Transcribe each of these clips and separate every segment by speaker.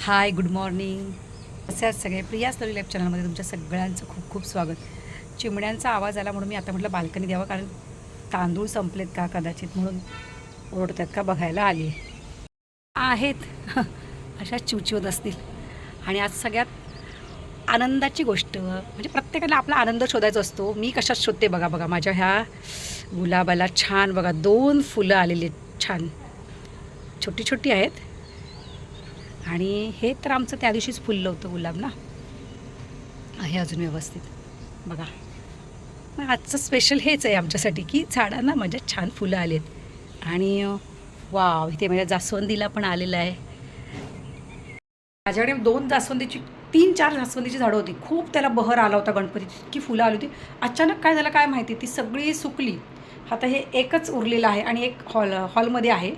Speaker 1: Hi good morning. कसे आहात सगळे? प्रिया स्टोरी लाईफ चॅनलमध्ये तुमच्या सगळ्यांचं खूप खूप स्वागत. चिमण्यांचा आवाज आला म्हणून मी आता म्हटलं बाल्कनी द्यावा कारण तांदूळ संपलेत का कदाचित म्हणून ओरडतात का बघायला आली. आहेत. अशा चिवचिवत असतील. आणि आज सगळ्यात आनंदाची गोष्ट म्हणजे प्रत्येकाला आपला आनंद शोधायचा असतो. मी कशात शोधते बघा बघा. माझ्या ह्या गुलाबाला छान बघा दोन फुलं आलेली आहेत छान. छोटी छोटी आहेत. आणि हे तर आमचं त्या दिवशीच फुललं होतं गुलाब ना? आहे अजून व्यवस्थित. बघा. मग आजचं स्पेशल हेच आहे आमच्यासाठी की झाडांना म्हणजे छान फुलं आलेत. आणि वाव इथे माझ्या जास्वंदीला पण आलेलं आहे. माझ्याकडे दोन जास्वंदीची तीन चार जास्वंदीची झाडं होती. खूप त्याला बहर आला होता गणपतीची इतकी फुलं आली होती. अचानक काय झालं काय माहिती? ती सगळी सुकली. आता हे एकच उरलेलं आहे आणि एक हॉल हॉलमध्ये आहे.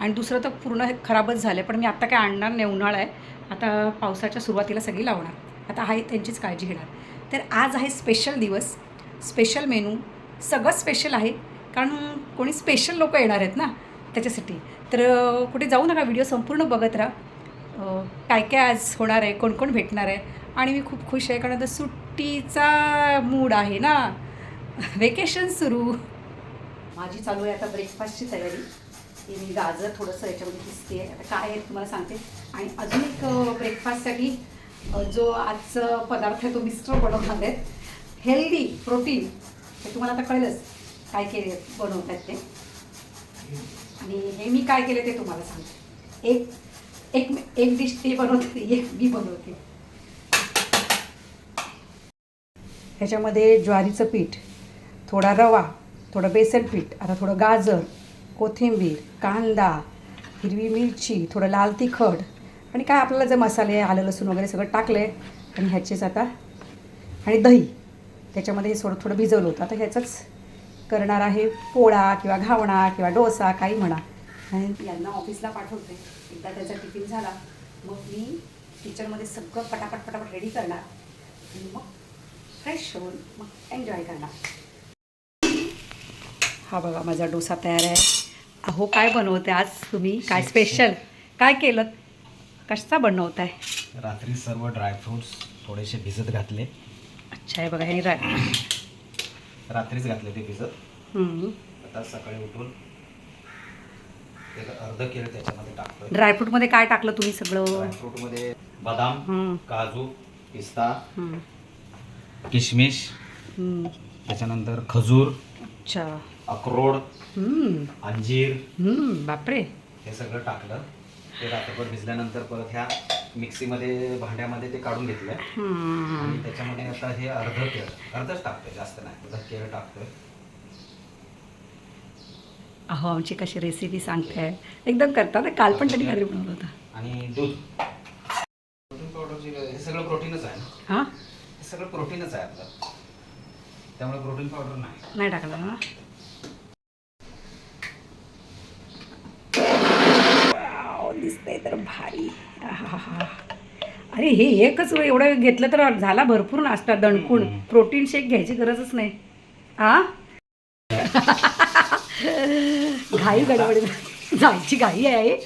Speaker 1: आणि दुसरं तर पूर्ण हे खराबच झालं आहे पण मी आत्ता काय आणणार नाही उन्हाळा आहे. आता पावसाच्या सुरुवातीला सगळी लावणार. आता आहे त्यांचीच काळजी घेणार. तर आज आहे स्पेशल दिवस स्पेशल मेनू सगळं स्पेशल आहे. कारण कोणी स्पेशल लोक येणार आहेत ना त्याच्यासाठी. तर कुठे जाऊ नका व्हिडिओ संपूर्ण बघत राहा. काय काय आज होणार आहे कोण कोण भेटणार आहे. आणि मी खूप खुश आहे कारण आता सुट्टीचा मूड आहे ना. वेकेशन सुरू. माझी चालू आहे आता ब्रेकफास्टची तयारी. की मी गाजर थोडंसं याच्यामध्ये किसते. आता काय आहे तुम्हाला सांगते. आणि अजून एक ब्रेकफास्टसाठी जो आजचं पदार्थ आहे तो मिस्टर बनवणार आहेत हेल्दी प्रोटीन हे तुम्हाला आता कळेलच काय केले बनवतात ते. आणि हे मी काय केले ते तुम्हाला सांगते. एक एक एक डिश ते बनवते एक मी बनवते. ह्याच्यामध्ये ज्वारीचं पीठ थोडा रवा थोडं बेसन पीठ आता थोडं गाजर कोथिंबीर कांदा हिरवी मिरची थोडं लाल तिखट आणि काय आपल्याला जे मसाले आलं लसूण वगैरे सगळं टाकलं आहे आणि ह्याचेच आता आणि दही. त्याच्यामध्ये हे थोडं थोडं भिजवलं होतं. आता ह्याचंच करणार आहे पोळा किंवा घावणा किंवा डोसा काही म्हणा. आणि यांना ऑफिसला पाठवते. एकदा त्याचा टिफिन झाला मग मी किचनमध्ये सगळं पटापट पटापट रेडी करणार. आणि मग फ्रेश होऊन मग एन्जॉय करणार. हा बघा माझा डोसा तयार आहे. अहो काय बनवते आज तुम्ही? काय स्पेशल काय केलं? कसा बनवत आहे
Speaker 2: रात्री सर्व ड्रायफ्रुट्स थोडेसे भिजत घातले.
Speaker 1: अच्छा आहे बघा ह्यानी रा
Speaker 2: रात्रीच घातले ते भिजत.
Speaker 1: हम्म.
Speaker 2: आता सकाळी उठून अर्ध केलं त्याच्यामध्ये टाकतोय.
Speaker 1: ड्रायफ्रूटमध्ये काय टाकलं तुम्ही सगळं?
Speaker 2: ड्रायफ्रूटमध्ये बदाम
Speaker 1: हम्म,
Speaker 2: काजू पिस्ता
Speaker 1: हम्म,
Speaker 2: किशमिश
Speaker 1: हम्म.
Speaker 2: त्याच्यानंतर खजूर.
Speaker 1: अच्छा.
Speaker 2: अक्रोड अंजीर.
Speaker 1: हम्म, बापरे.
Speaker 2: हे सगळं टाकलं. ते रात्रभर भिजल्यानंतर परत ह्या मिक्सीमध्ये भांड्यामध्ये ते काढून घेतलं. आणि त्याच्यामध्ये आता हे अर्ध केळ अर्धच टाकतोय जास्त नाही. अर्ध केळ टाकतोय.
Speaker 1: अहो आमची कशी रेसिपी सांगताय. एकदम करता ना? काल पण त्यांनी घरी बनवलं होतं.
Speaker 2: आणि दूध. प्रोटीन पावडरची हे सगळं प्रोटीनच आहे ना?
Speaker 1: हां?
Speaker 2: हे सगळं प्रोटीनच आहे आपलं. त्यामुळे प्रोटीन पावडर नाही.
Speaker 1: नाही टाकलं ना? दिसतंय तर भारी. अरे हे एकच एवढं घेतलं तर झाला भरपूर नाश्ता दणकून. प्रोटीन शेक घ्यायची गरजच नाही. आ? घाई गडबड. जायची घाई आहे.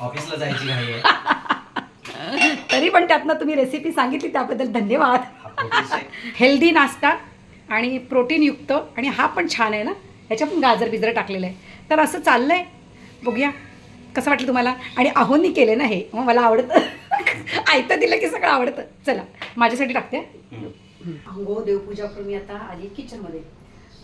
Speaker 2: ऑफिसला जायची घाई आहे.
Speaker 1: तरी पण त्यातनं तुम्ही रेसिपी सांगितली त्याबद्दल धन्यवाद.
Speaker 2: हा
Speaker 1: हेल्दी नाश्ता आणि प्रोटीनयुक्त आणि हा पण छान आहे ना ह्याच्यात पण गाजर बिजर टाकलेलं आहे. तर असं चाललं आहे बघूया. कसं वाटलं तुम्हाला? आणि अहोनी केले ना हे. मग मला आवडतं. आयतं दिलं की सगळं आवडतं. चला माझ्यासाठी टाकते. अंगो देवपूजा करून मी आता आली किचनमध्ये.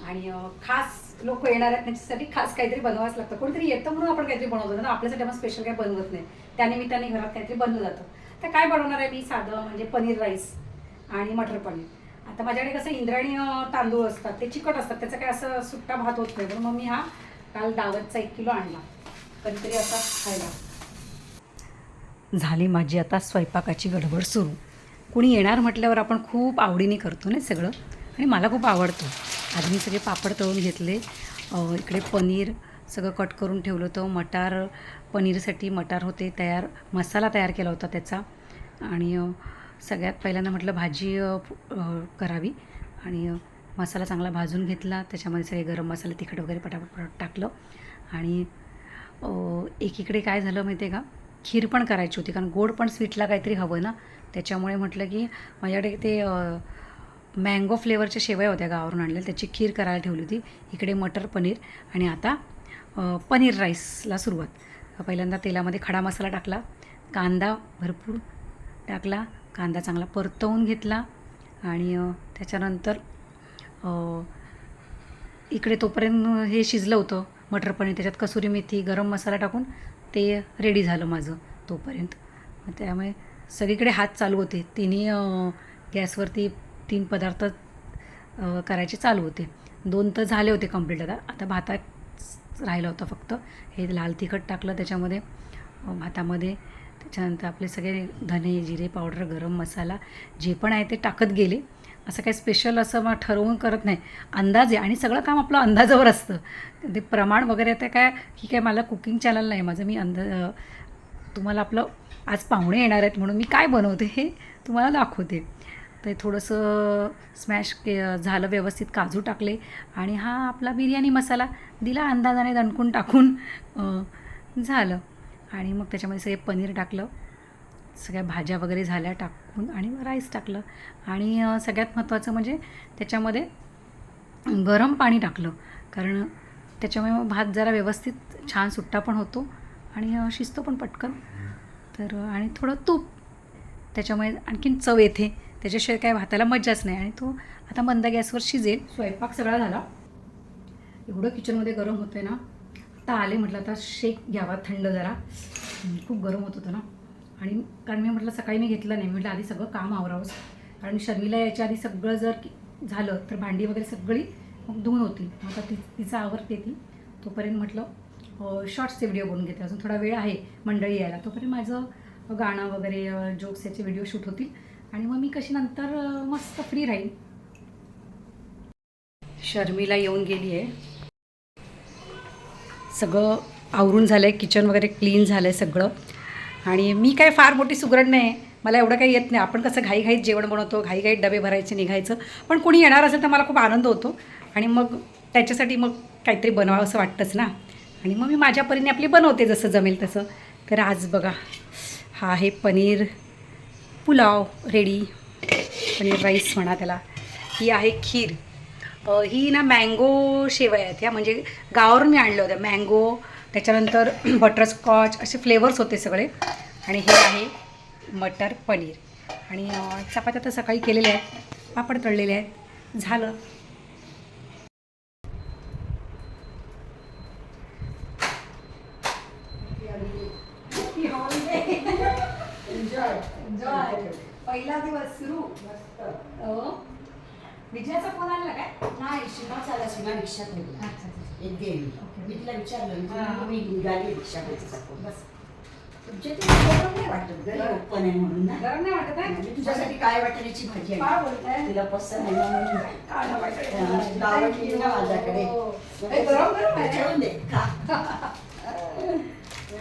Speaker 1: आणि खास लोक येणार आहेत त्यांच्यासाठी खास काहीतरी बनवावंच लागतं. कोणीतरी येतं म्हणून आपण काहीतरी बनवतो ना आपल्यासाठी आपण स्पेशल काही बनवत नाही. त्यानिमित्ताने घरात काहीतरी बनलं जातं. तर काय बनवणार आहे मी? साधं म्हणजे पनीर राईस आणि मटर पनीर. आता माझ्याकडे कसं इंद्रायणी तांदूळ असतात ते चिकट असतात. त्याचा काय असं सुट्टा भात होत नाही. म्हणून मग मी हा काल दावतचा एक किलो आणला. कधीतरी असा खायला. झाली माझी आता स्वयंपाकाची गडबड सुरू. कुणी येणार म्हटल्यावर आपण खूप आवडीने करतो ना सगळं? आणि मला खूप आवडतं. आधी मी सगळे पापड तळून घेतले. इकडे पनीर सगळं कट करून ठेवलं होतं. मटार पनीरसाठी मटार होते तयार मसाला तयार केला होता त्याचा. आणि सगळ्यात पहिल्यांदा म्हटलं भाजी करावी. आणि मसाला चांगला भाजून घेतला. त्याच्यामध्ये सगळे गरम मसाले तिखट वगैरे पटापट टाकलं. आणि एकीकडे काय झालं माहिती आहे का? खीर पण करायची होती कारण गोड पण स्वीटला काहीतरी हवं ना? त्याच्यामुळे म्हटलं की माझ्याकडे ते मँगो फ्लेवरच्या शेवया होत्या गावावरून आणलेल्या त्याची खीर करायला ठेवली होती. इकडे मटर पनीर आणि आता पनीर राईसला सुरुवात. पहिल्यांदा तेलामध्ये खडा मसाला टाकला कांदा भरपूर टाकला कांदा चांगला परतवून घेतला आणि त्याच्यानंतर इकडे तोपर्यंत हे शिजलं होतं. मटर पनीर त्याच्यात कसुरी मेथी गरम मसाला टाकून ते रेडी झालं माझं तोपर्यंत. मग त्यामुळे सगळीकडे हात चालू होते. तिन्ही गॅसवरती तीन पदार्थ करायचे चालू होते. दोन तर झाले होते कंप्लीट आता आता भातात राहिलं होतं फक्त. हे लाल तिखट टाकलं त्याच्यामध्ये भातामध्ये. त्याच्यानंतर आपले सगळे धने जिरे पावडर गरम मसाला जे पण आहे ते टाकत गेले. असं काही स्पेशल असं मग ठरवून करत नाही. अंदाजे आणि सगळं काम आपलं अंदाजावर असतं. ते प्रमाण वगैरे ते काय ही काय मला कुकिंग चॅनल नाही. माझं मी अंदा तुम्हाला आपलं आज पाहुणे येणार आहेत म्हणून मी काय बनवते हे तुम्हाला दाखवते. ते थोडंसं स्मॅश के झालं व्यवस्थित काजू टाकले आणि हा आपला बिर्याणी मसाला दिला अंदाजाने दणकून टाकून झालं. आणि मग त्याच्यामध्ये सगळे पनीर टाकलं. सगळ्या भाज्या वगैरे झाल्या टाकून आणि मग राईस टाकलं. आणि सगळ्यात महत्त्वाचं म्हणजे त्याच्यामध्ये गरम पाणी टाकलं. कारण त्याच्यामुळे मग भात जरा व्यवस्थित छान सुट्टा पण होतो आणि शिजतो पण पटकन. तर आणि थोडं तूप. त्याच्यामुळे आणखीन चव येते. त्याच्याशिवाय काय भाताला मज्जाच नाही. आणि तो आता मंद गॅसवर शिजेल. स्वयंपाक सगळा झाला. एवढं किचनमध्ये गरम होतं आहे ना. आता आले म्हटलं आता शेक घ्यावा थंड जरा. खूप गरम होत होतं ना. आणि कारण मी म्हटलं सकाळी मी घेतलं नाही. म्हटलं आधी सगळं काम आवरावंच. कारण शर्मीला यायच्या आधी सगळं जर झालं तर भांडी वगैरे सगळी मग धुवून होती मग आता ती तिचं आवरते ती तोपर्यंत म्हटलं शॉर्ट्सचे व्हिडिओ बनवून घेते. अजून थोडा वेळ आहे मंडळी यायला. तोपर्यंत माझं गाणं वगैरे जोक्स याचे व्हिडिओ शूट होतील. आणि मग मी कशी नंतर मस्त फ्री राहील शर्मीला येऊन गेली आहे. सगळं आवरून झालं आहे किचन वगैरे क्लीन झालं आहे सगळं. आणि मी काय फार मोठी सुगरण नाही. मला एवढं काही येत नाही. आपण कसं घाईघाईत जेवण बनवतो घाईघाईत डबे भरायचे निघायचं. पण कोणी येणार असेल तर मला खूप आनंद होतो. आणि मग त्याच्यासाठी मग काहीतरी बनवावं असं वाटतंच ना. आणि मग मी माझ्या परीने आपली बनवते जसं जमेल तसं. तर आज बघा हा आहे पनीर पुलाव रेडी पनीर राईस म्हणा त्याला. ही आहे खीर. ही ना मँगो शेवया आहेत. ह्या म्हणजे गावावरून मी आणल्या होत्या. मँगो त्याच्यानंतर बटरस्कॉच असे फ्लेवर्स होते सगळे. आणि हे आहे मटर पनीर. आणि चपात्या तर सकाळी केलेल्या आहेत. पापड तळलेले आहेत. झालं. पहिला दिवस सुरू. विजयाचा फोन आला काय
Speaker 3: नाही शिमाच आला शिमा रिक्षा एक गेली मी तिला विचारलं मी तिला म्हणलं, मी निघाली रिक्षा बस. तुमच्या ते गरम नाही वाटत गरी ओपन आहे म्हणून ना.
Speaker 1: गरम नाही वाटत आहे
Speaker 3: मी तुझ्यासाठी काय वाटण्याची भाजी
Speaker 1: काय
Speaker 3: आहे
Speaker 1: बोलताय?
Speaker 3: तिला पसंत आहे म्हणून
Speaker 1: काय नाही वाटत.
Speaker 3: अं, तुला आवडली ना माझ्याकडे.
Speaker 1: हो. गरम गरम आहे.
Speaker 3: ठेवून दे खा. अरे,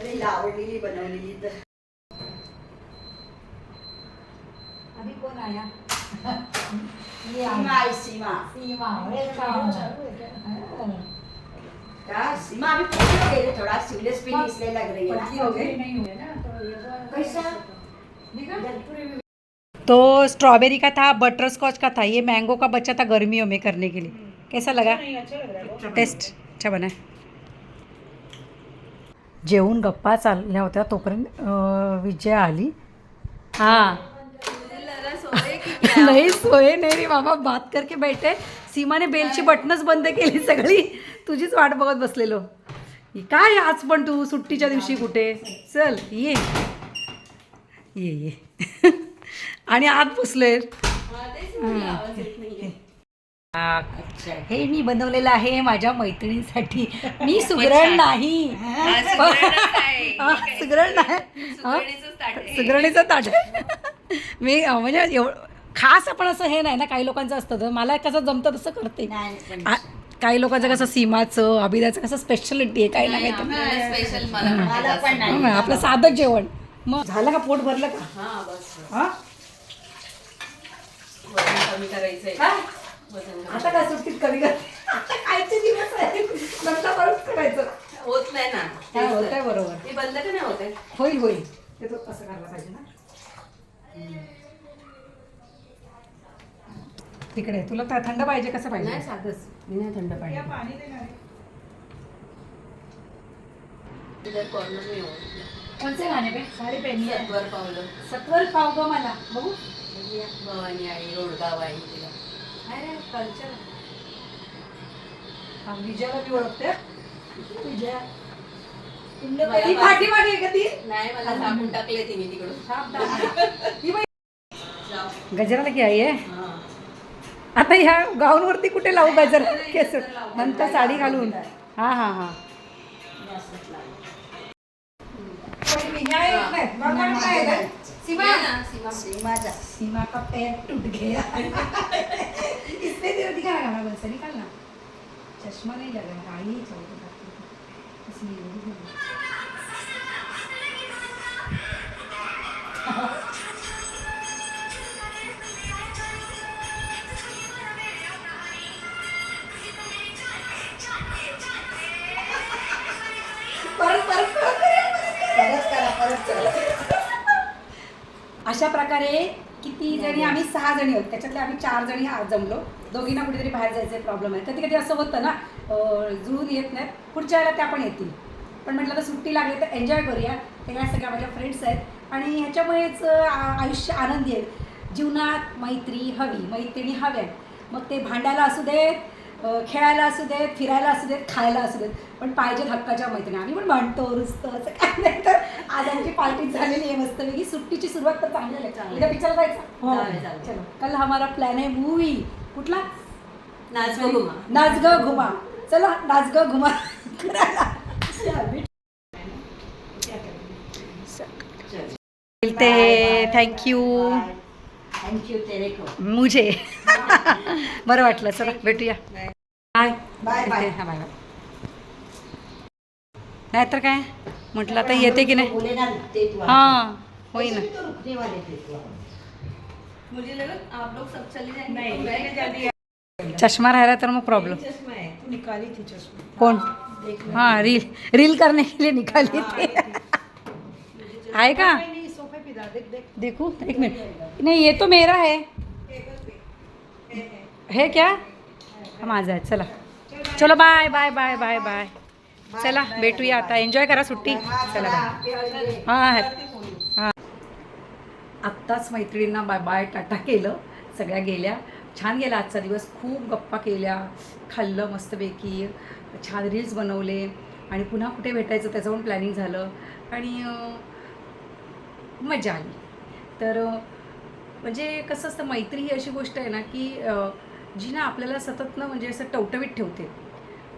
Speaker 3: हिला आवडलेली बनवलेली तर.
Speaker 1: अभी कोण आया ये
Speaker 3: सीमा सीमा.
Speaker 1: सीमा वेलकम
Speaker 3: का सीमा हो थोड़ा है
Speaker 1: हो?
Speaker 3: कैसा
Speaker 1: तो स्ट्रॉबेरी का था बटर स्कॉच का था ये मैंगो का बच्चा था गर्मियों में करने के लिए। कैसा लगा? टेस्ट अच्छा बना. जेवून गप्पा चालल्या होत्या तोपर्यंत विजया आली. हाँ. नाही सोय नाही रे बाबा बात करके बैठे. सीमाने बेलची बटनच बंद केली सगळी. तुझीच वाट बघत बसलेलो. काय आज पण तू सुट्टीच्या दिवशी कुठे? चल ये. ये ये. आणि आत बसलोय. हा. हे मी बनवलेलं आहे माझ्या मैत्रिणीसाठी. मी सुगरण नाही. सुगरण नाही? सुगरणीचं ताट मी म्हणजे एव खास आपण असं हे नाही ना काही लोकांचं असतं तर मला कसं जमतं तसं करते. काही लोकांचं कसं सीमाचं अभिदाचं कसं स्पेशालिटी आहे काही ना काही. आपलं साधं जेवण. मग झालं का पोट भरलं का?
Speaker 4: हा
Speaker 1: हा? आता काय सुट्टीत कमी खायचे दिवस आहे. नंतर परत करायचं.
Speaker 3: होत नाही ना.
Speaker 1: काय होतंय बरोबर.
Speaker 3: ते बंद का नाही होत आहे?
Speaker 1: होईल होईल. ते तो असं करायला पाहिजे ना. तिकडे. तुला थंड पाहिजे कसं
Speaker 3: नाही
Speaker 1: पाहिजे
Speaker 3: साधच. मी नाही थंड
Speaker 1: बे? साडी पेनी
Speaker 3: सत्वर पावलं.
Speaker 1: सत्वर पाव ग मला. बघू.
Speaker 3: भवानी आई रोडगाव आई तिला.
Speaker 1: काय कल्चर. विजयाला मी ओळखते. विजया.
Speaker 3: मला
Speaker 1: ती का
Speaker 3: नाही मला टाकले तिने तिकडून.
Speaker 1: ही. गजराला की आई आहे?
Speaker 3: हा.
Speaker 1: आता ह्या गाऊनवरती कुठे लावू गजर केस नंतर साडी घालून हा हा हा सीमा का पैर टूट गया इसमें तेरा दिखा रहा गाना बस निकाल ना चश्मा नहीं लगा है आई ही चल इसलिए जणी आहोत त्याच्यातले आम्ही चार जणी आज जमलो. दोघींना कुठेतरी बाहेर जायचं प्रॉब्लेम आहे. कधी कधी असं होतं ना जुळून येत नाहीत. पुढच्या वेळेला त्या पण येतील. पण म्हटलं तर सुट्टी लागली तर एन्जॉय करूया. त्या ह्या सगळ्या माझ्या फ्रेंड्स आहेत. आणि ह्याच्यामुळेच आयुष्य आनंदी आहे. जीवनात मैत्री हवी मैत्रिणी हव्या. मग ते भांडायला असू देत खेळायला असू देत फिरायला असू देत खायला असू देत पण पाहिजेत हक्काच्या मैत्रिणी. आम्ही पण म्हणतो रुसतो असं काय नाही तर आज आमची पार्टी झालेली आहे मस्तपैकी सुट्टीची सुरुवात तर चांगली
Speaker 3: चांगली.
Speaker 1: उद्या पिक्चर जायचं हो. चलो. कल हमारा प्लॅन आहे मूवी कुठला?
Speaker 3: नाच गो घुमा.
Speaker 1: नाच ग घुमा. चला. नाच ग घुमा थँक्यू
Speaker 3: को
Speaker 1: मुझे. बरं वाटलं चला भेटूया. Bye
Speaker 3: bye, bye.
Speaker 1: हा बाय बाय नाहीतर काय? म्हटलं आता येते की नाही?
Speaker 3: ते तू
Speaker 1: हां होई ना.
Speaker 3: वैसे भी तो रुकने वाले थे तू
Speaker 4: मुझे लगा आप लोग सब चले जाएंगे. तो मैं जल्दी
Speaker 1: चष्मा राहिला तर मग प्रॉब्लेम
Speaker 4: चश्मा है
Speaker 1: हाँ रील रील करने के लिए निकाली थी है का?
Speaker 3: देखो
Speaker 1: एक मिनट। नहीं ये तो मेरा है। है क्या? हा माझा आहे चला। चलो bye bye bye bye bye चला भेटूया आता एन्जॉय करा सुट्टी। चला बाय हां हां। आत्ताच मैत्रिणींना बाय बाय टाटा केलं. सगळ्या गेल्या. छान गेला आजचा दिवस. खूप गप्पा केल्या. खाल्लं मस्तपैकी. छान रील्स बनवले. आणि पुन्हा कुठे भेटायचं त्याचं पण प्लॅनिंग झालं. आणि मजा आली. तर म्हणजे कसं असतं मैत्री ही अशी गोष्ट आहे ना की जी ना आपल्याला सतत ना म्हणजे असं टवटवीत ठेवते.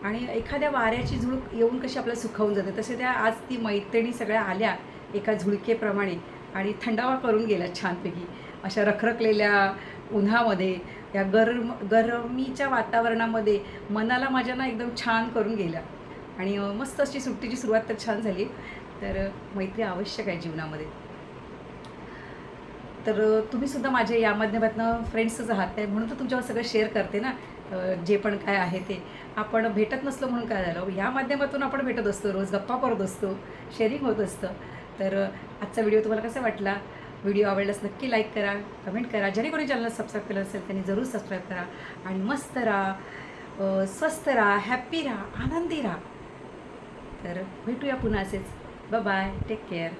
Speaker 1: आणि एखाद्या वाऱ्याची झुळूक येऊन कशी आपल्याला सुखावून जाते. तसे त्या आज ती मैत्रिणी सगळ्या आल्या एका झुळकेप्रमाणे आणि थंडावा करून गेल्या छानपैकी. अशा रखरखलेल्या उन्हामध्ये या गरम गरमीच्या वातावरणामध्ये मनाला माझ्या ना एकदम छान करून गेल्या. आणि मस्त अशी सुट्टीची सुरुवात तर छान झाली. तर मैत्री आवश्यक आहे जीवनामध्ये. तर तुम्ही सुद्धा माझ्या या माध्यमातून फ्रेंड्सच आहात. ते म्हणून तर तुमच्यावर सगळं शेअर करते ना. जे पण काय आहे ते. आपण भेटत नसलो म्हणून काय झालं? या माध्यमातून आपण भेटत असतो. रोज गप्पा करत असतो. शेअरिंग होत असतं. तर आजचा व्हिडिओ तुम्हाला कसा वाटला? व्हिडिओ आवडल्यास नक्की लाईक करा कमेंट करा. ज्याने कोणी चॅनलला सबस्क्राईब केलं असेल त्यांनी जरूर सबस्क्राईब करा. आणि मस्त राहा. स्वस्त राहा हॅप्पी राहा आनंदी राहा. तर भेटूया पुन्हा असेच. Bye take care